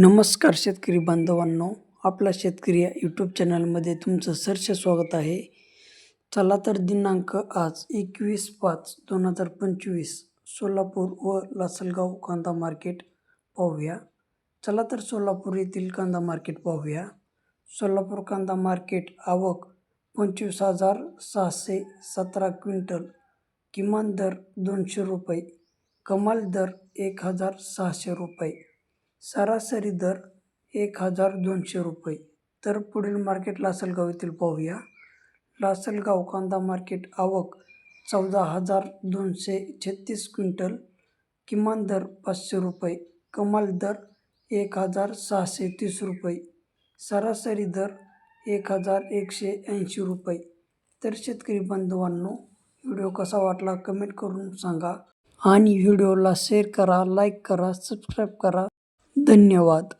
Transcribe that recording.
नमस्कार शेतकरी बांधवांनो आपला शेतकरी या यूट्यूब चॅनलमध्ये तुमचं सहर्ष स्वागत आहे. चला तर दिनांक आज एकवीस पाच दोन हजार पंचवीस सोलापूर व लासलगाव कांदा मार्केट पाहूया. चला तर सोलापूर येथील कांदा मार्केट पाहूया. सोलापूर कांदा मार्केट आवक पंचवीस हजार सहाशे सतरा क्विंटल किमान दर दोनशे रुपये कमाल दर एक हजार सहाशे रुपये. सरासरी दर एक हजार दोनशे रुपये. तर पुढील मार्केट लासलगाव येथील पाहूया. लासलगाव कांदा मार्केट आवक चौदा हजार दोनशे छत्तीस क्विंटल किमान दर पाचशे रुपये कमाल दर एक हजार सहाशे तीस रुपये सरासरी दर एक हजार एकशे ऐंशी रुपये. तर शेतकरी बांधवांनो व्हिडिओ कसा वाटला कमेंट करून सांगा आणि व्हिडिओला शेअर करा लाईक करा सबस्क्राईब करा. धन्यवाद.